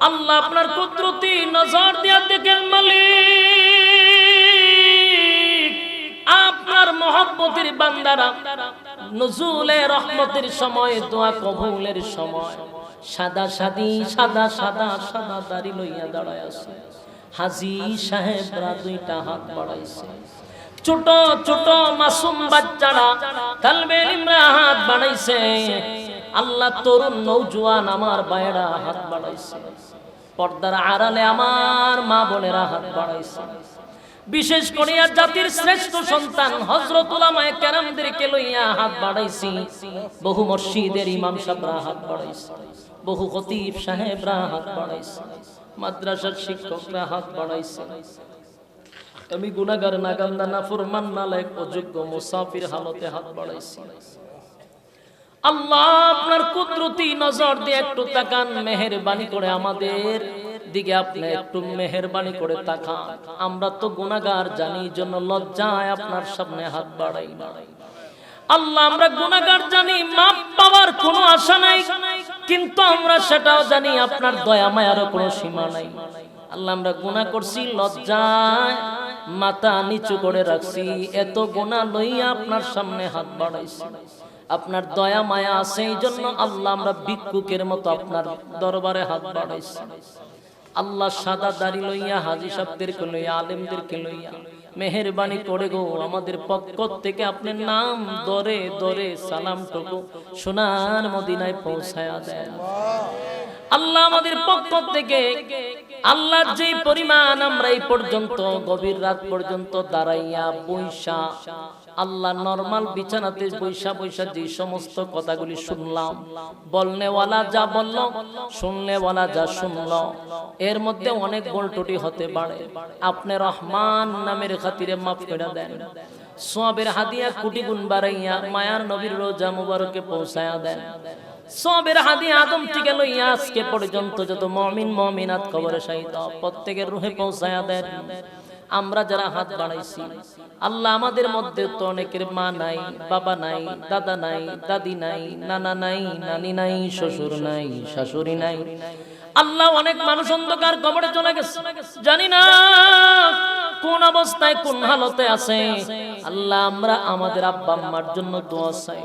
আল্লাহ আপনার কুদরতি নজর দিয়া দেখেন মালিক। আপনার মহব্বতের বান্দারা, নজুলে রহমতের সময়, দোয়া কবুলের সময়, সাদা সাদি, সাদা সাদা সাদা দাড়ি লইয়া দাঁড়ায় আছে। হাজি সাহেবরা দুইটা হাত বাড়াইছে। ছোট ছোট মাসুম বাচ্চারা কালবে ইমরা হাত বাড়াইছে আল্লাহ তরুণ নৌজওয়ান আমার বায়রা হাত বাড়াইছে। পর্দার আড়ালে আমার মা বোনেরা হাত বাড়াইছে। বিশেষ করিয়া জাতির শ্রেষ্ঠ সন্তান হজরত উলামায়ে কেরামদেরকে লইয়া হাত বাড়াইছি। বহু মসজিদের ইমাম সাহেবরা হাত বাড়াইছে। বহু খতিব সাহেবরা হাত বাড়াইছে। মাদ্রাসার শিক্ষকরা হাত বাড়াইছে। আমি গুনাগার নাগান্দা নাফরমান নালায়ক অযোগ্য মুসাফির হালতে হাত বাড়াইছি। আল্লাহ আপনার কুদরতি নজর দিয়ে একটু তাকান, মেহেরবানি করে আমাদের দিকে আপনি একটু মেহেরবানি করে তাকান। আমরা তো গুনাগার জানি জন্য লজ্জায় আপনার সামনে হাত বাড়াই না। আল্লাহ, আমরা গুনাহগার জানি, মাপ পাওয়ার কোনো আশা নাই, কিন্তু আমরা সেটাও জানি আপনার দয়া মায়ারও কোনো সীমা নাই। আল্লাহ, আমরা গুনাহ করছি, লজ্জায় মাথা নিচু করে রাখছি, এত গুনাহ লইয়া আপনার সামনে হাত বাড়াইছি। আপনার দয়া, মায়া আছে এই জন্য আল্লাহ আমরা ভিক্ষুকের মতো আপনার দরবারে হাত বাড়াইছি। আল্লাহ সাদা দাড়ি লইয়া, হাজি সাহেবদেরকে লইয়া, আলেমদেরকে লইয়া মেহরবানি করে গো, আমাদের পক্ষ থেকে আপনার নাম দরে দরে সালামটুকু সোনার মদিনায় পৌঁছায়া দেন। আল্লাহ আমাদের পক্ষ থেকে আল্লাহর যে পরিমাণ আমরা এই পর্যন্ত গভীর রাত পর্যন্ত দাঁড়াইয়া বৈশা আল্লাহ নর্মাল বিছানাতে বৈশা বৈশা যে সমস্ত কথাগুলি শুনলাম। বলনেওয়ালা যা বলল শুননেওয়ালা যা শুনল এর মধ্যে অনেক গোলটুটি হতে পারে। আপনি রহমান নামের খাতিরে মাফ করে দেন। সোয়াবের হাদিয়া কুটি গুণ বাড়াইয়া মায়ার নবীর রোজা মুবারকে পৌঁছায়া দেন। সবের হাদি আদম থেকে লইয়া আজকে পর্যন্ত যত মমিন, মমিনাত কবরে সাহিত প্রত্যেকের রুহে পৌঁছায়া দেন। আমরা যারা হাত বাড়াইছি, আল্লাহ আমাদের মধ্যে তো অনেকের মা নাই, বাবা নাই, দাদা নাই, দাদি নাই, নানা নাই, নানি নাই, শ্বশুর নাই, শাশুড়ি নাই। আল্লাহ অনেক মানুষ অন্ধকার কবরে চলে গেছে। জানি না কোন অবস্থায় কোন হালতে আছে। আল্লাহ আমরা আমাদের আব্বা আম্মার জন্য দোয়া চাই।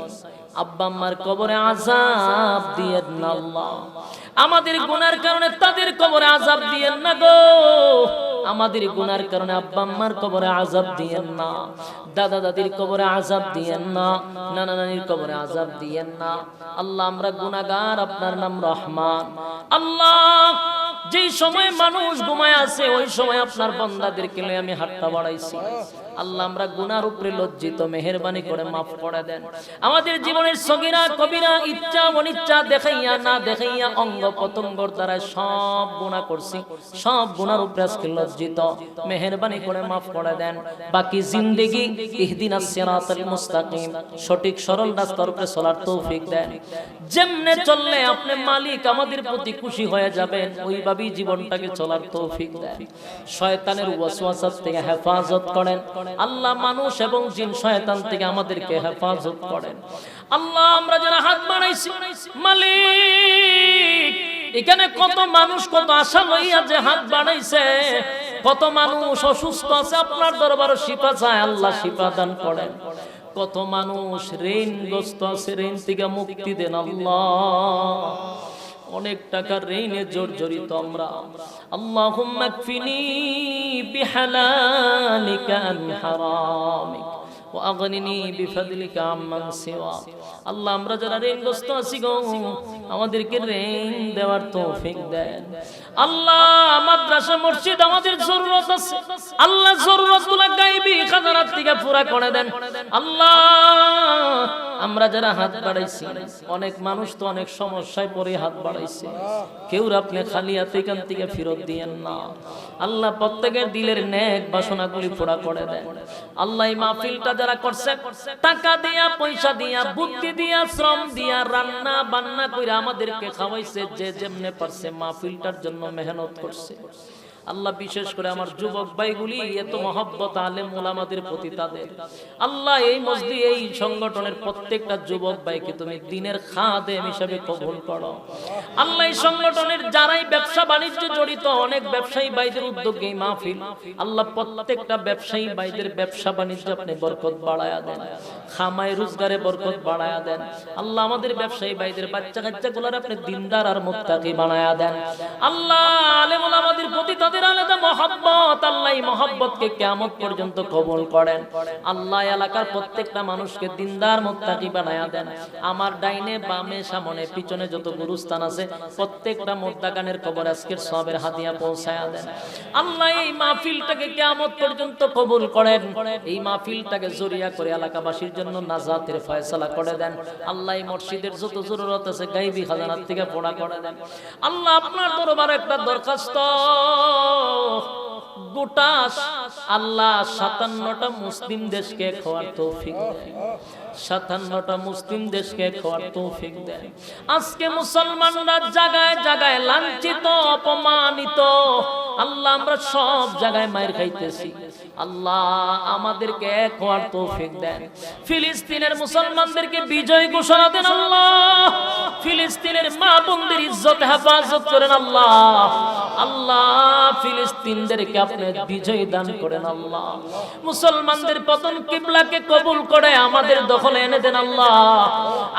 আব্বা কবরে আজাব দিয়েন না আল্লাহ। আমাদের গুনার কারণে তাদের কবরে আজাব দিয়েন না গো। আমাদের গুনার কারণে আব্বা আম্মার কবরে আজাব দিয়েন না। দাদা দাদির কবরে আজাব দিয়েন না। নানা নানির কবরে আজাব দিয়েন না। আল্লাহ, আমরা গুনাগার আপনার নাম রহমান। আল্লাহ, যেই সময় মানুষ ঘুমায় আছে, ওই সময় আপনার বন্দাদেরকে আমি হাতটা বাড়াইছি। আল্লাহ আমরা গুনার উপরে লজ্জিত, মেহেরবানি করে মাফ করে দেন। আমাদের জীবনের সগিরা, কবিরা, ইচ্ছা, অনিচ্ছা দেখাইয়া, না দেখাইয়া অঙ্গ পতঙ্গর দ্বারা সব গুণা করছি। সব গুনার উপরে আজকে লজ্জিত, মেহেরবানি করে মাফ করে দেন। বাকি জিন্দেগি ইহদিনাস সিরাতাল মুস্তাকিম, সঠিক সরল রাস্তার উপরে চলার তৌফিক দেন। যেমনে চললে আপনি মালিক, আমাদের প্রতি খুশি হয়ে যাবেন, ওইভাবেই জীবনটাকে চলার তৌফিক দেন। শয়তানের ওয়াসওয়াসা থেকে হেফাজত করেন। আল্লাহ মানুষ এবং জিন শয়তান থেকে আমাদেরকে হেফাজত করেন। আল্লাহ, আমরা যারা হাত বাড়াইছি, মালিক, এখানে কত মানুষ, কত আশা লইয়া যে হাত বাড়াইছে, কত মানুষ অসুস্থ আছে, আপনার দরবার শিপা চায়, আল্লাহ শিপা দান করেন। কত মানুষ ঋণগ্রস্ত আছে, ঋণ থেকে মুক্তি দেন আল্লাহ। অনেক টাকার ঋণে জড়িত আমরা। আল্লাহুম্মা কফিনি বিহালালিকা আন হারামিক। আমরা যারা হাত বাড়াইছি, অনেক মানুষ তো অনেক সমস্যায় পরে হাত বাড়াইছে। কেউ আপনি খালি হাতে থেকে ফেরত দিয়েন না। আল্লাহ, প্রত্যেকের দিলের ন্যাক বাসনাগুলি পুরা করে দেন। আল্লাহ মাহফিলটা যারা করছে। টাকা দিয়া, পয়সা দিয়া, বুদ্ধি দিয়া, শ্রম দিয়া, রান্না বান্না করে আমাদেরকে খাওয়াইছে, যে যেমনে পারছে মাহফিলটার জন্য মেহনত করছে। আল্লাহ বিশেষ করে আমার যুবক ভাইগুলি, এত মহব্বত আলেম ওলামাদের প্রতি তাদের। আল্লাহ এই মসজিদ, এই সংগঠনের প্রত্যেকটা যুবক ভাইকে তুমি দিনের খাদেম হিসাবে কবুল করো। আল্লাহ এই সংগঠনের যারাই ব্যবসা বাণিজ্য জড়িত, অনেক ব্যবসায়ী ভাইদের উদ্যোগে মাহফিল। আল্লাহ প্রত্যেকটা ব্যবসায়ী ভাইদের ব্যবসা বাণিজ্য আপনি বরকত বাড়ায়া দেন। খামায় রোজগারে বরকত বাড়ায়া দেন। আল্লাহ আমাদের ব্যবসায়ী ভাইদের বাচ্চা কাচ্চা গুলার আপনি দিনদার আর মুত্তাকি বানায়া দেন। আল্লাহ তাদের আলাদা মহব্বত, আল্লাহ মহব্বতকে কিয়ামত পর্যন্ত কবুল করেন। আল্লাহ এলাকার প্রত্যেকটা মানুষকে দিনদার মুত্তাকি বানায়া দেন। আমার ডাইনে, বামে, সামনে, পিছনে যত গুরুস্থান আছে, প্রত্যেকটা মোদ্দাগানের কবর আজকের সবের হাতিয়া পৌঁছায়া দেন। আল্লাহ এই মাহফিলটাকে কিয়ামত পর্যন্ত কবুল করেন। এই মাহফিলটাকে জরিয়া করে এলাকাবাসীর জন্য নাজাতের ফয়সালা করে দেন। আল্লাহ মসজিদের যত জরুরত আছে, গাইবি খাজানার থেকে পড়া করে দেন। আল্লাহ আপনার দরবার একটা দরখাস্ত। গোটা আল্লাহ সাতান্নটা মুসলিম দেশকে খাওয়ার তৌফিক দেন সাতান্নটা মুসলিম দেশকে খাওয়ার তৌফিক দেয়। আজকে মুসলমানরা জাগায় জাগায় লাঞ্ছিত, অপমানিত আল্লাহ, আমরা সব জায়গায় মায়ের খাইতেছি। আল্লাহ আমাদেরকে এক হওয়ার তৌফিক দেন। ফিলিস্তিনের মুসলমানদেরকে বিজয় ঘোষণা দেন আল্লাহ। ফিলিস্তিনের মা বোনদের ইজ্জত, হেফাজত করেন আল্লাহ। আল্লাহ, ফিলিস্তিনদেরকে আপনি বিজয় দান করেন আল্লাহ। মুসলমানদের পতন কিবলাকে কবুল করে আমাদের দখলে এনে দেন আল্লাহ।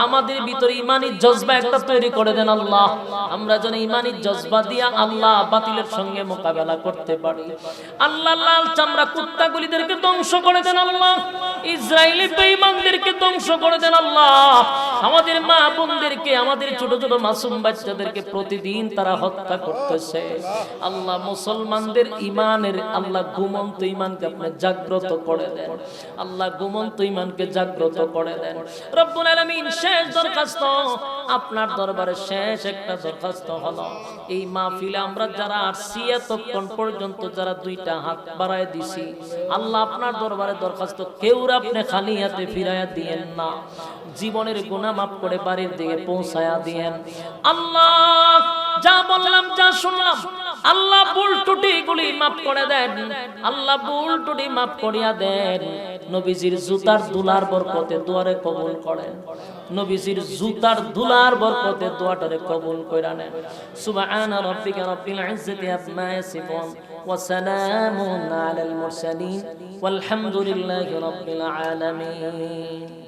আমাদের ভিতরে ইমানি জজবা একটা তৈরি করে দেন আল্লাহ। আমরা যেন ইমানি জজবা দিয়া আল্লাহ বাতিলের সঙ্গে মোকাবেলা করতে পারি। আল্লাহ লাল চামড়া কুত্তাগুলিদেরকে ধ্বংস করে দেন আল্লাহ। ইসরায়েলি বেঈমানদেরকে ধ্বংস করে দেন আল্লাহ। আমাদের মা বোনদেরকে, আমাদের ছোট ছোট মাসুম বাচ্চাদেরকে প্রতিদিন তারা হত্যা করতেছে। আল্লাহ মুসলমানদের ইমানের আল্লাহ ঘুমন্ত ইমানকে আপনি জাগ্রত করে দেন। আল্লাহ ঘুমন্ত ইমানকে জাগ্রত করে দেন। রব্বুল আলামিন শেষ দরখাস্ত আপনার দরবারে শেষ একটা দরখাস্ত হলো। এই মাহফিলে আমরা যারা আসছি, এতক্ষণ পর্যন্ত যারা দুইটা হাত বাড়ায় দিছি, আল্লাহ আপনার দরবারে দরখাস্ত কেউ আপনি খালি হাতে ফিরাইয়া দিয়েন না। জীবনের গুনাহ মাফ করে বাড়ির দিকে পৌঁছায়া দিয়েন। আল্লাহ, যা বললাম, যা শুনলাম, আল্লাহ ভুল টুটি গুলি মাফ করে দেন। আল্লাহ ভুল টুটি মাফ করিয়া দেন। নবীজির জুতার দুলার বরকতে দুয়ারে কবুল করেন। নবীজির জুতার দুলার বরকতে দোয়াটারে কবুল কইরা নেন। সুবহানা রাব্বিকা রাব্বিল ইজ্জাতি আম্মা ইয়াসিফুন ওয়া সালামুন আলাল মুরসালিন। ওয়ালহামদুলিল্লাহি রাব্বিল আলামিন।